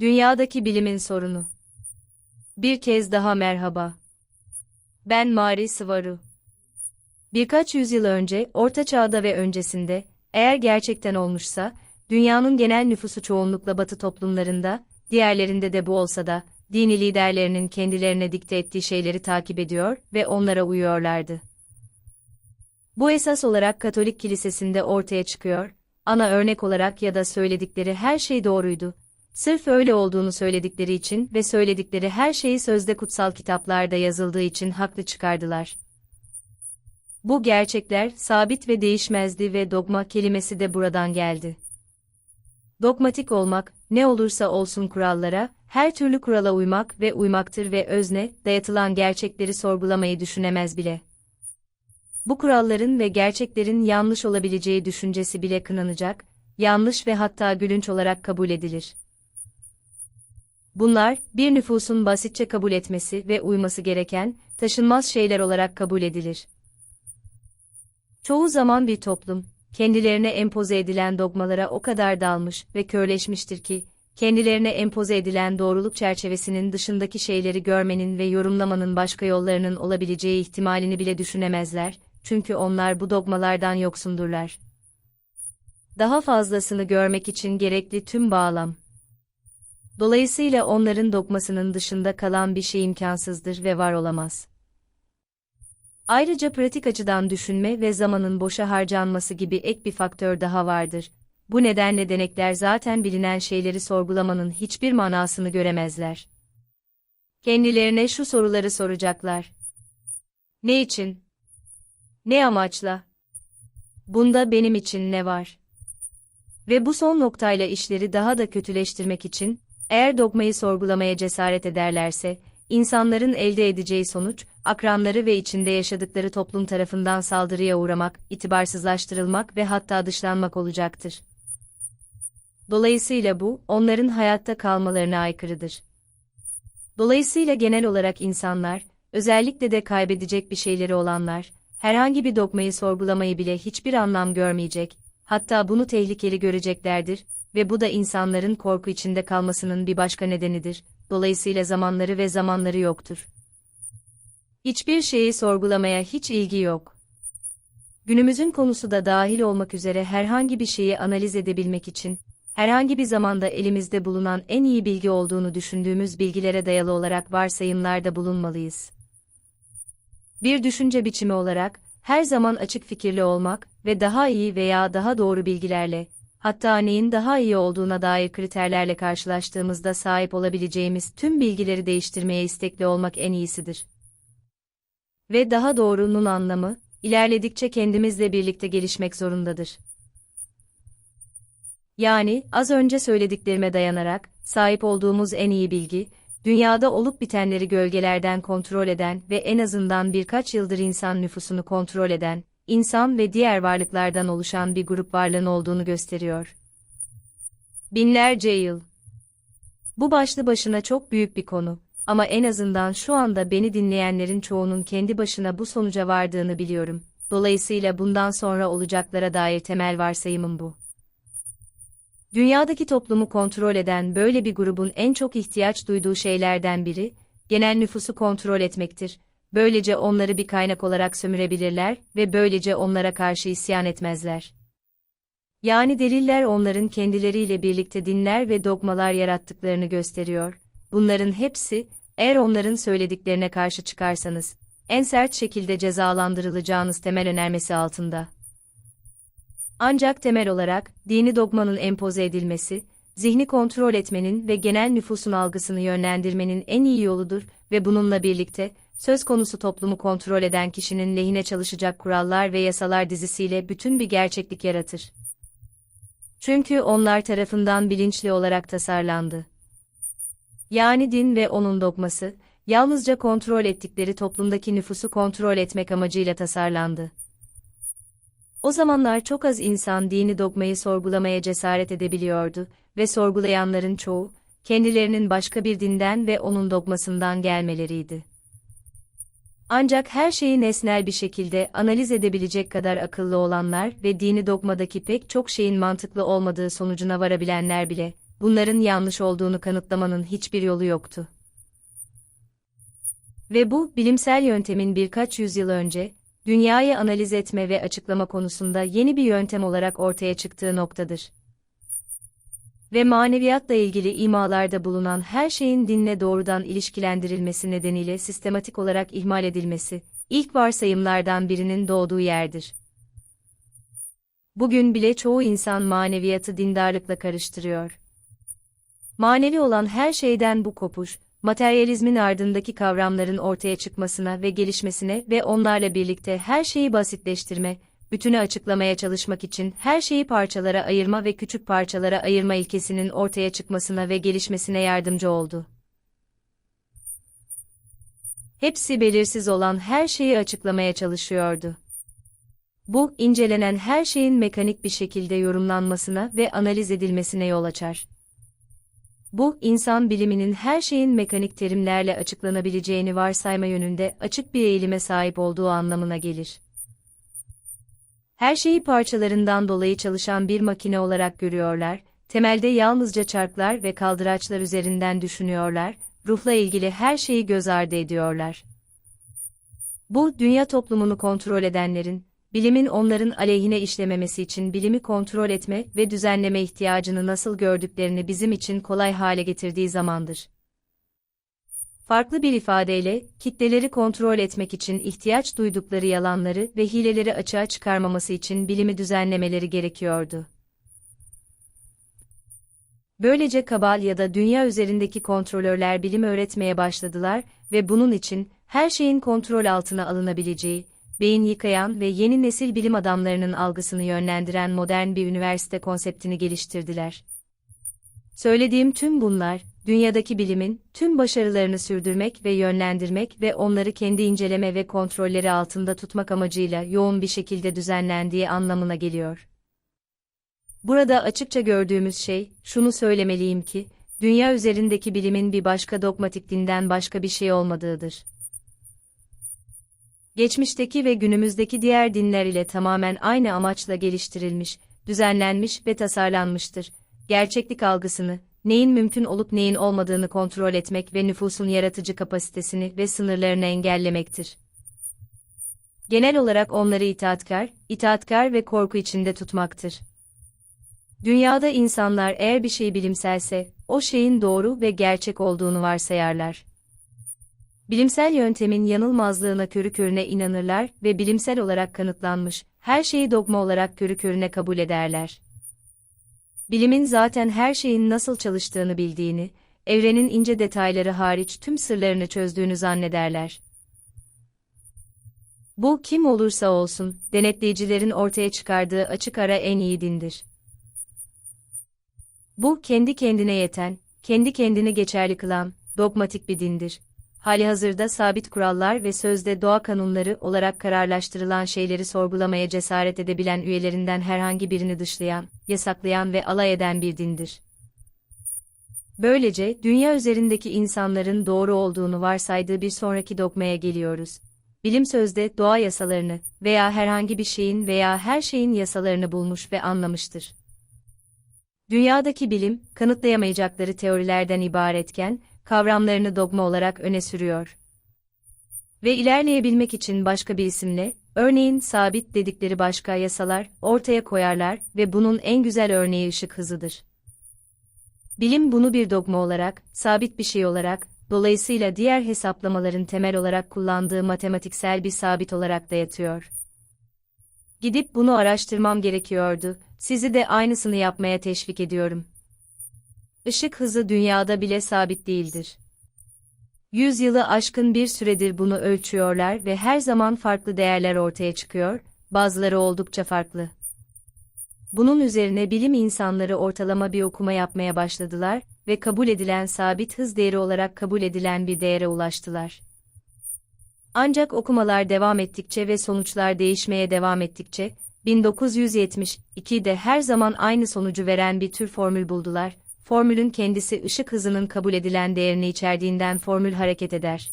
Dünyadaki bilimin sorunu. Bir kez daha merhaba. Ben Mari Sıvaru. Birkaç yüzyıl önce, Orta Çağ'da ve öncesinde, eğer gerçekten olmuşsa, dünyanın genel nüfusu çoğunlukla Batı toplumlarında, diğerlerinde de bu olsa da, dini liderlerinin kendilerine dikte ettiği şeyleri takip ediyor ve onlara uyuyorlardı. Bu esas olarak Katolik kilisesinde ortaya çıkıyor, ana örnek olarak ya da söyledikleri her şey doğruydu. Sırf öyle olduğunu söyledikleri için ve söyledikleri her şeyi sözde kutsal kitaplarda yazıldığı için haklı çıkardılar. Bu gerçekler sabit ve değişmezdi ve dogma kelimesi de buradan geldi. Dogmatik olmak, ne olursa olsun kurallara, her türlü kurala uymak ve uymaktır ve özne, dayatılan gerçekleri sorgulamayı düşünemez bile. Bu kuralların ve gerçeklerin yanlış olabileceği düşüncesi bile kınanacak, yanlış ve hatta gülünç olarak kabul edilir. Bunlar, bir nüfusun basitçe kabul etmesi ve uyması gereken, taşınmaz şeyler olarak kabul edilir. Çoğu zaman bir toplum, kendilerine empoze edilen dogmalara o kadar dalmış ve körleşmiştir ki, kendilerine empoze edilen doğruluk çerçevesinin dışındaki şeyleri görmenin ve yorumlamanın başka yollarının olabileceği ihtimalini bile düşünemezler, çünkü onlar bu dogmalardan yoksundurlar. Daha fazlasını görmek için gerekli tüm bağlam. Dolayısıyla onların dogmasının dışında kalan bir şey imkansızdır ve var olamaz. Ayrıca pratik açıdan düşünme ve zamanın boşa harcanması gibi ek bir faktör daha vardır. Bu nedenle denekler zaten bilinen şeyleri sorgulamanın hiçbir manasını göremezler. Kendilerine şu soruları soracaklar. Ne için? Ne amaçla? Bunda benim için ne var? Ve bu son noktayla işleri daha da kötüleştirmek için, eğer dogmayı sorgulamaya cesaret ederlerse, insanların elde edeceği sonuç, akranları ve içinde yaşadıkları toplum tarafından saldırıya uğramak, itibarsızlaştırılmak ve hatta dışlanmak olacaktır. Dolayısıyla bu, onların hayatta kalmalarına aykırıdır. Dolayısıyla genel olarak insanlar, özellikle de kaybedecek bir şeyleri olanlar, herhangi bir dogmayı sorgulamayı bile hiçbir anlam görmeyecek, hatta bunu tehlikeli göreceklerdir ve bu da insanların korku içinde kalmasının bir başka nedenidir, dolayısıyla zamanları ve zamanları yoktur. Hiçbir şeyi sorgulamaya hiç ilgi yok. Günümüzün konusu da dahil olmak üzere herhangi bir şeyi analiz edebilmek için, herhangi bir zamanda elimizde bulunan en iyi bilgi olduğunu düşündüğümüz bilgilere dayalı olarak varsayımlarda bulunmalıyız. Bir düşünce biçimi olarak, her zaman açık fikirli olmak ve daha iyi veya daha doğru bilgilerle, hatta neyin daha iyi olduğuna dair kriterlerle karşılaştığımızda sahip olabileceğimiz tüm bilgileri değiştirmeye istekli olmak en iyisidir. Ve daha doğrunun anlamı, ilerledikçe kendimizle birlikte gelişmek zorundadır. Yani, az önce söylediklerime dayanarak, sahip olduğumuz en iyi bilgi, dünyada olup bitenleri gölgelerden kontrol eden ve en azından birkaç yıldır insan nüfusunu kontrol eden, insan ve diğer varlıklardan oluşan bir grup varlığın olduğunu gösteriyor. Binlerce yıl. Bu başlı başına çok büyük bir konu ama en azından şu anda beni dinleyenlerin çoğunun kendi başına bu sonuca vardığını biliyorum. Dolayısıyla bundan sonra olacaklara dair temel varsayımım bu. Dünyadaki toplumu kontrol eden böyle bir grubun en çok ihtiyaç duyduğu şeylerden biri, genel nüfusu kontrol etmektir. Böylece onları bir kaynak olarak sömürebilirler ve böylece onlara karşı isyan etmezler. Yani deliller onların kendileriyle birlikte dinler ve dogmalar yarattıklarını gösteriyor. Bunların hepsi, eğer onların söylediklerine karşı çıkarsanız, en sert şekilde cezalandırılacağınız temel önermesi altında. Ancak temel olarak, dini dogmanın empoze edilmesi, zihni kontrol etmenin ve genel nüfusun algısını yönlendirmenin en iyi yoludur ve bununla birlikte, söz konusu toplumu kontrol eden kişinin lehine çalışacak kurallar ve yasalar dizisiyle bütün bir gerçeklik yaratır. Çünkü onlar tarafından bilinçli olarak tasarlandı. Yani din ve onun dogması, yalnızca kontrol ettikleri toplumdaki nüfusu kontrol etmek amacıyla tasarlandı. O zamanlar çok az insan dini dogmayı sorgulamaya cesaret edebiliyordu ve sorgulayanların çoğu, kendilerinin başka bir dinden ve onun dogmasından gelmeleriydi. Ancak her şeyi nesnel bir şekilde analiz edebilecek kadar akıllı olanlar ve dini dogmadaki pek çok şeyin mantıklı olmadığı sonucuna varabilenler bile, bunların yanlış olduğunu kanıtlamanın hiçbir yolu yoktu. Ve bu, bilimsel yöntemin birkaç yüzyıl önce, dünyayı analiz etme ve açıklama konusunda yeni bir yöntem olarak ortaya çıktığı noktadır. Ve maneviyatla ilgili imalarda bulunan her şeyin dinle doğrudan ilişkilendirilmesi nedeniyle sistematik olarak ihmal edilmesi, ilk varsayımlardan birinin doğduğu yerdir. Bugün bile çoğu insan maneviyatı dindarlıkla karıştırıyor. Manevi olan her şeyden bu kopuş, materyalizmin ardındaki kavramların ortaya çıkmasına ve gelişmesine ve onlarla birlikte her şeyi basitleştirme, bütünü açıklamaya çalışmak için her şeyi parçalara ayırma ve küçük parçalara ayırma ilkesinin ortaya çıkmasına ve gelişmesine yardımcı oldu. Hepsi belirsiz olan her şeyi açıklamaya çalışıyordu. Bu, incelenen her şeyin mekanik bir şekilde yorumlanmasına ve analiz edilmesine yol açar. Bu, insan biliminin her şeyin mekanik terimlerle açıklanabileceğini varsayma yönünde açık bir eğilime sahip olduğu anlamına gelir. Her şeyi parçalarından dolayı çalışan bir makine olarak görüyorlar, temelde yalnızca çarklar ve kaldıraçlar üzerinden düşünüyorlar, ruhla ilgili her şeyi göz ardı ediyorlar. Bu, dünya toplumunu kontrol edenlerin, bilimin onların aleyhine işlememesi için bilimi kontrol etme ve düzenleme ihtiyacını nasıl gördüklerini bizim için kolay hale getirdiği zamandır. Farklı bir ifadeyle, kitleleri kontrol etmek için ihtiyaç duydukları yalanları ve hileleri açığa çıkarmaması için bilimi düzenlemeleri gerekiyordu. Böylece kabal ya da dünya üzerindeki kontrolörler bilim öğretmeye başladılar ve bunun için her şeyin kontrol altına alınabileceği, beyin yıkayan ve yeni nesil bilim adamlarının algısını yönlendiren modern bir üniversite konseptini geliştirdiler. Söylediğim tüm bunlar, dünyadaki bilimin tüm başarılarını sürdürmek ve yönlendirmek ve onları kendi inceleme ve kontrolleri altında tutmak amacıyla yoğun bir şekilde düzenlendiği anlamına geliyor. Burada açıkça gördüğümüz şey, şunu söylemeliyim ki, dünya üzerindeki bilimin bir başka dogmatik dinden başka bir şey olmadığıdır. Geçmişteki ve günümüzdeki diğer dinler ile tamamen aynı amaçla geliştirilmiş, düzenlenmiş ve tasarlanmıştır. Gerçeklik algısını, neyin mümkün olup neyin olmadığını kontrol etmek ve nüfusun yaratıcı kapasitesini ve sınırlarını engellemektir. Genel olarak onları itaatkar, itaatkar ve korku içinde tutmaktır. Dünyada insanlar eğer bir şey bilimselse, o şeyin doğru ve gerçek olduğunu varsayarlar. Bilimsel yöntemin yanılmazlığına körü körüne inanırlar ve bilimsel olarak kanıtlanmış, her şeyi dogma olarak körü körüne kabul ederler. Bilimin zaten her şeyin nasıl çalıştığını bildiğini, evrenin ince detayları hariç tüm sırlarını çözdüğünü zannederler. Bu kim olursa olsun, denetleyicilerin ortaya çıkardığı açık ara en iyi dindir. Bu kendi kendine yeten, kendi kendini geçerli kılan, dogmatik bir dindir. Hali hazırda sabit kurallar ve sözde doğa kanunları olarak kararlaştırılan şeyleri sorgulamaya cesaret edebilen üyelerinden herhangi birini dışlayan, yasaklayan ve alay eden bir dindir. Böylece, dünya üzerindeki insanların doğru olduğunu varsaydığı bir sonraki dogmaya geliyoruz. Bilim sözde doğa yasalarını veya herhangi bir şeyin veya her şeyin yasalarını bulmuş ve anlamıştır. Dünyadaki bilim, kanıtlayamayacakları teorilerden ibaretken, kavramlarını dogma olarak öne sürüyor. Ve ilerleyebilmek için başka bir isimle, örneğin sabit dedikleri başka yasalar, ortaya koyarlar ve bunun en güzel örneği ışık hızıdır. Bilim bunu bir dogma olarak, sabit bir şey olarak, dolayısıyla diğer hesaplamaların temel olarak kullandığı matematiksel bir sabit olarak dayatıyor. Gidip bunu araştırmam gerekiyordu, sizi de aynısını yapmaya teşvik ediyorum. Işık hızı dünyada bile sabit değildir. Yüzyılı aşkın bir süredir bunu ölçüyorlar ve her zaman farklı değerler ortaya çıkıyor, bazıları oldukça farklı. Bunun üzerine bilim insanları ortalama bir okuma yapmaya başladılar ve kabul edilen sabit hız değeri olarak kabul edilen bir değere ulaştılar. Ancak okumalar devam ettikçe ve sonuçlar değişmeye devam ettikçe, 1972'de her zaman aynı sonucu veren bir tür formül buldular. Formülün kendisi ışık hızının kabul edilen değerini içerdiğinden formül hareket eder.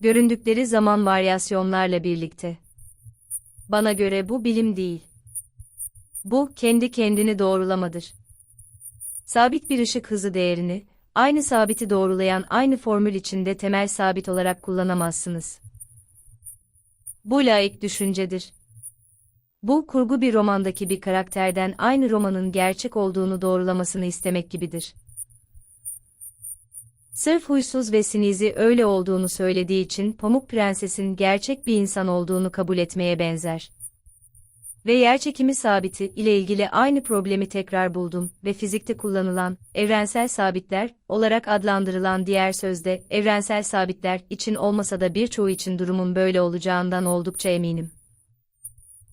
Göründükleri zaman varyasyonlarla birlikte. Bana göre bu bilim değil. Bu, kendi kendini doğrulamadır. Sabit bir ışık hızı değerini, aynı sabiti doğrulayan aynı formül içinde temel sabit olarak kullanamazsınız. Bu laik düşüncedir. Bu, kurgu bir romandaki bir karakterden aynı romanın gerçek olduğunu doğrulamasını istemek gibidir. Sırf huysuz ve sinizi öyle olduğunu söylediği için Pamuk Prenses'in gerçek bir insan olduğunu kabul etmeye benzer. Ve yerçekimi sabiti ile ilgili aynı problemi tekrar buldum ve fizikte kullanılan, evrensel sabitler olarak adlandırılan diğer sözde, evrensel sabitler için olmasa da birçoğu için durumun böyle olacağından oldukça eminim.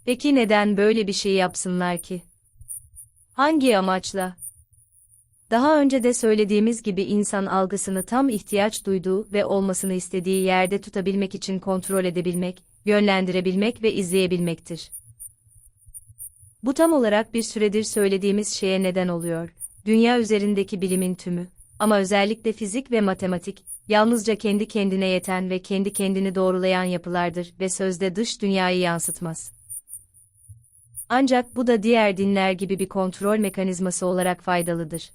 Peki neden böyle bir şey yapsınlar ki? Hangi amaçla? Daha önce de söylediğimiz gibi insan algısını tam ihtiyaç duyduğu ve olmasını istediği yerde tutabilmek için kontrol edebilmek, yönlendirebilmek ve izleyebilmektir. Bu tam olarak bir süredir söylediğimiz şeye neden oluyor. Dünya üzerindeki bilimin tümü, ama özellikle fizik ve matematik, yalnızca kendi kendine yeten ve kendi kendini doğrulayan yapılardır ve sözde dış dünyayı yansıtmaz. Ancak bu da diğer dinler gibi bir kontrol mekanizması olarak faydalıdır.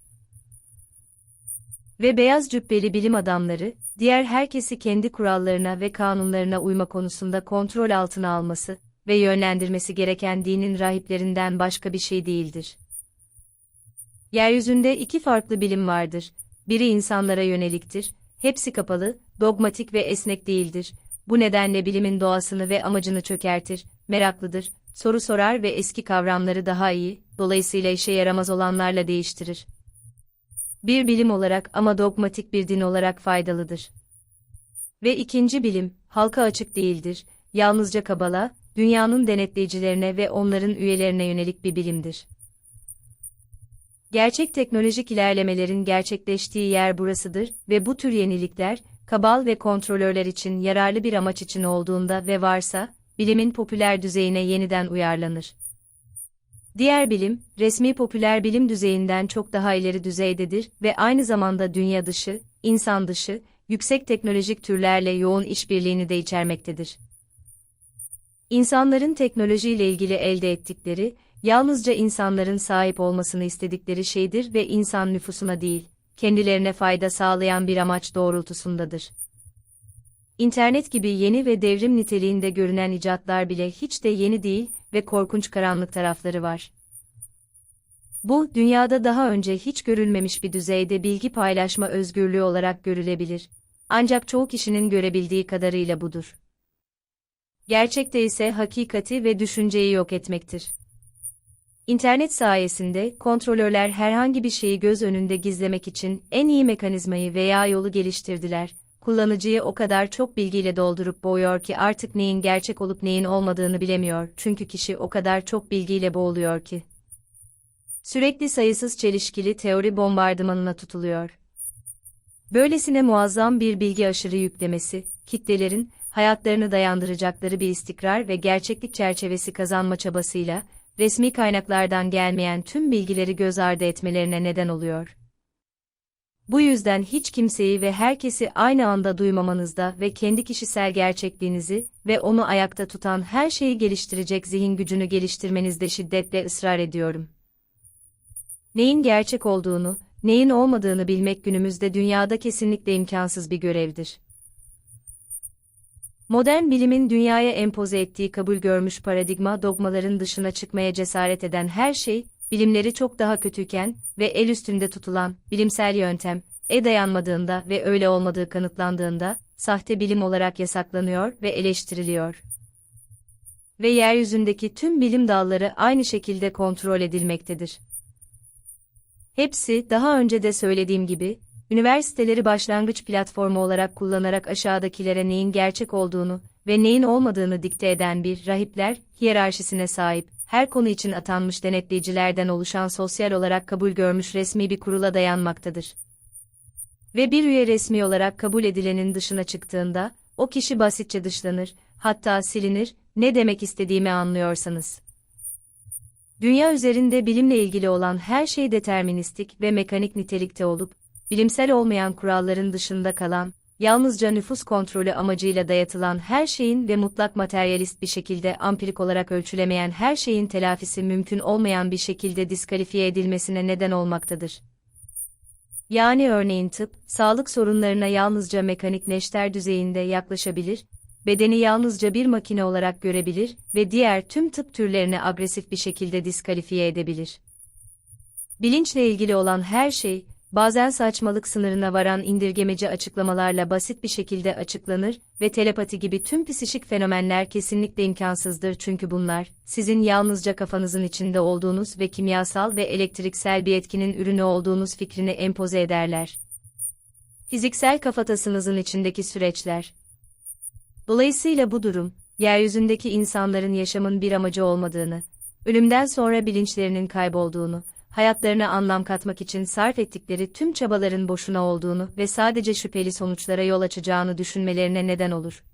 Ve beyaz cübbeli bilim adamları, diğer herkesi kendi kurallarına ve kanunlarına uyma konusunda kontrol altına alması ve yönlendirmesi gereken dinin rahiplerinden başka bir şey değildir. Yeryüzünde iki farklı bilim vardır. Biri insanlara yöneliktir, hepsi kapalı, dogmatik ve esnek değildir. Bu nedenle bilimin doğasını ve amacını çökertir, meraklıdır, soru sorar ve eski kavramları daha iyi, dolayısıyla işe yaramaz olanlarla değiştirir. Bir bilim olarak ama dogmatik bir din olarak faydalıdır. Ve ikinci bilim, halka açık değildir, yalnızca kabala, dünyanın denetleyicilerine ve onların üyelerine yönelik bir bilimdir. Gerçek teknolojik ilerlemelerin gerçekleştiği yer burasıdır ve bu tür yenilikler, kabal ve kontrolörler için yararlı bir amaç için olduğunda ve varsa, bilimin popüler düzeyine yeniden uyarlanır. Diğer bilim, resmi popüler bilim düzeyinden çok daha ileri düzeydedir ve aynı zamanda dünya dışı, insan dışı, yüksek teknolojik türlerle yoğun işbirliğini de içermektedir. İnsanların teknolojiyle ilgili elde ettikleri, yalnızca insanların sahip olmasını istedikleri şeydir ve insan nüfusuna değil, kendilerine fayda sağlayan bir amaç doğrultusundadır. İnternet gibi yeni ve devrim niteliğinde görünen icatlar bile hiç de yeni değil ve korkunç karanlık tarafları var. Bu, dünyada daha önce hiç görülmemiş bir düzeyde bilgi paylaşma özgürlüğü olarak görülebilir. Ancak çoğu kişinin görebildiği kadarıyla budur. Gerçekte ise hakikati ve düşünceyi yok etmektir. İnternet sayesinde kontrolörler herhangi bir şeyi göz önünde gizlemek için en iyi mekanizmayı veya yolu geliştirdiler kullanıcıyı o kadar çok bilgiyle doldurup boğuyor ki artık neyin gerçek olup neyin olmadığını bilemiyor çünkü kişi o kadar çok bilgiyle boğuluyor ki. Sürekli sayısız çelişkili teori bombardımanına tutuluyor. Böylesine muazzam bir bilgi aşırı yüklemesi, kitlelerin, hayatlarını dayandıracakları bir istikrar ve gerçeklik çerçevesi kazanma çabasıyla, resmi kaynaklardan gelmeyen tüm bilgileri göz ardı etmelerine neden oluyor. Bu yüzden hiç kimseyi ve herkesi aynı anda duymamanızda ve kendi kişisel gerçekliğinizi ve onu ayakta tutan her şeyi geliştirecek zihin gücünü geliştirmenizde şiddetle ısrar ediyorum. Neyin gerçek olduğunu, neyin olmadığını bilmek günümüzde dünyada kesinlikle imkansız bir görevdir. Modern bilimin dünyaya empoze ettiği kabul görmüş paradigma dogmaların dışına çıkmaya cesaret eden her şey, bilimleri çok daha kötüyken ve el üstünde tutulan bilimsel yöntem, e dayanmadığında ve öyle olmadığı kanıtlandığında, sahte bilim olarak yasaklanıyor ve eleştiriliyor. Ve yeryüzündeki tüm bilim dalları aynı şekilde kontrol edilmektedir. Hepsi, daha önce de söylediğim gibi, üniversiteleri başlangıç platformu olarak kullanarak aşağıdakilere neyin gerçek olduğunu ve neyin olmadığını dikte eden bir rahipler hiyerarşisine sahip, her konu için atanmış denetleyicilerden oluşan sosyal olarak kabul görmüş resmi bir kurula dayanmaktadır. Ve bir üye resmi olarak kabul edilenin dışına çıktığında, o kişi basitçe dışlanır, hatta silinir, ne demek istediğimi anlıyorsanız. Dünya üzerinde bilimle ilgili olan her şey deterministik ve mekanik nitelikte olup, bilimsel olmayan kuralların dışında kalan, yalnızca nüfus kontrolü amacıyla dayatılan her şeyin ve mutlak materyalist bir şekilde ampirik olarak ölçülemeyen her şeyin telafisi mümkün olmayan bir şekilde diskalifiye edilmesine neden olmaktadır. Yani örneğin tıp, sağlık sorunlarına yalnızca mekanik neşter düzeyinde yaklaşabilir, bedeni yalnızca bir makine olarak görebilir ve diğer tüm tıp türlerini agresif bir şekilde diskalifiye edebilir. Bilinçle ilgili olan her şey, bazen saçmalık sınırına varan indirgemeci açıklamalarla basit bir şekilde açıklanır ve telepati gibi tüm psişik fenomenler kesinlikle imkansızdır çünkü bunlar, sizin yalnızca kafanızın içinde olduğunuz ve kimyasal ve elektriksel bir etkinin ürünü olduğunuz fikrini empoze ederler. Fiziksel kafatasınızın içindeki süreçler. Dolayısıyla bu durum, yeryüzündeki insanların yaşamın bir amacı olmadığını, ölümden sonra bilinçlerinin kaybolduğunu, hayatlarına anlam katmak için sarf ettikleri tüm çabaların boşuna olduğunu ve sadece şüpheli sonuçlara yol açacağını düşünmelerine neden olur.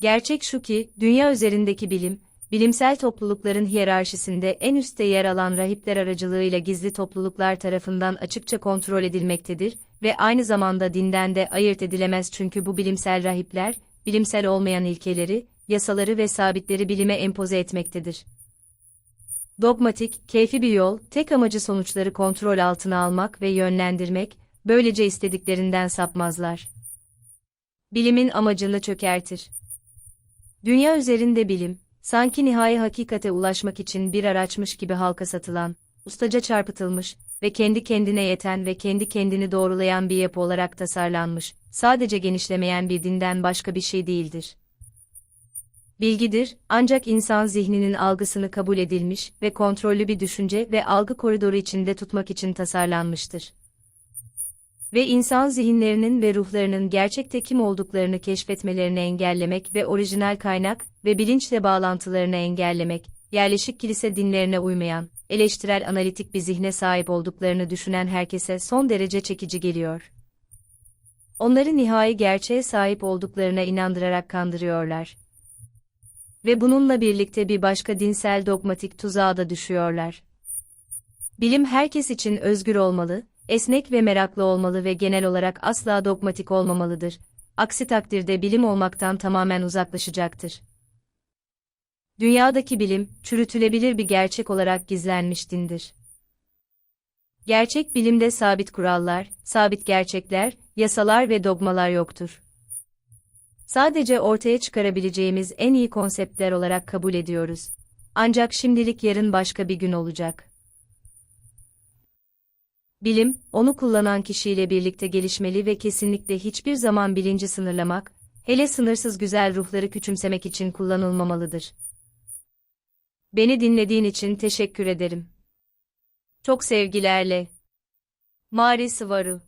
Gerçek şu ki, dünya üzerindeki bilim, bilimsel toplulukların hiyerarşisinde en üstte yer alan rahipler aracılığıyla gizli topluluklar tarafından açıkça kontrol edilmektedir ve aynı zamanda dinden de ayırt edilemez çünkü bu bilimsel rahipler, bilimsel olmayan ilkeleri, yasaları ve sabitleri bilime empoze etmektedir. Dogmatik, keyfi bir yol, tek amacı sonuçları kontrol altına almak ve yönlendirmek, böylece istediklerinden sapmazlar. Bilimin amacını çökertir. Dünya üzerinde bilim, sanki nihai hakikate ulaşmak için bir araçmış gibi halka satılan, ustaca çarpıtılmış ve kendi kendine yeten ve kendi kendini doğrulayan bir yapı olarak tasarlanmış, sadece genişlemeyen bir dinden başka bir şey değildir bilgidir, ancak insan zihninin algısını kabul edilmiş ve kontrollü bir düşünce ve algı koridoru içinde tutmak için tasarlanmıştır. Ve insan zihinlerinin ve ruhlarının gerçekte kim olduklarını keşfetmelerini engellemek ve orijinal kaynak ve bilinçle bağlantılarını engellemek, yerleşik kilise dinlerine uymayan, eleştirel analitik bir zihne sahip olduklarını düşünen herkese son derece çekici geliyor. Onları nihai gerçeğe sahip olduklarına inandırarak kandırıyorlar ve bununla birlikte bir başka dinsel dogmatik tuzağa da düşüyorlar. Bilim herkes için özgür olmalı, esnek ve meraklı olmalı ve genel olarak asla dogmatik olmamalıdır. Aksi takdirde bilim olmaktan tamamen uzaklaşacaktır. Dünyadaki bilim, çürütülebilir bir gerçek olarak gizlenmiş dindir. Gerçek bilimde sabit kurallar, sabit gerçekler, yasalar ve dogmalar yoktur sadece ortaya çıkarabileceğimiz en iyi konseptler olarak kabul ediyoruz. Ancak şimdilik yarın başka bir gün olacak. Bilim, onu kullanan kişiyle birlikte gelişmeli ve kesinlikle hiçbir zaman bilinci sınırlamak, hele sınırsız güzel ruhları küçümsemek için kullanılmamalıdır. Beni dinlediğin için teşekkür ederim. Çok sevgilerle. Mari Sıvaru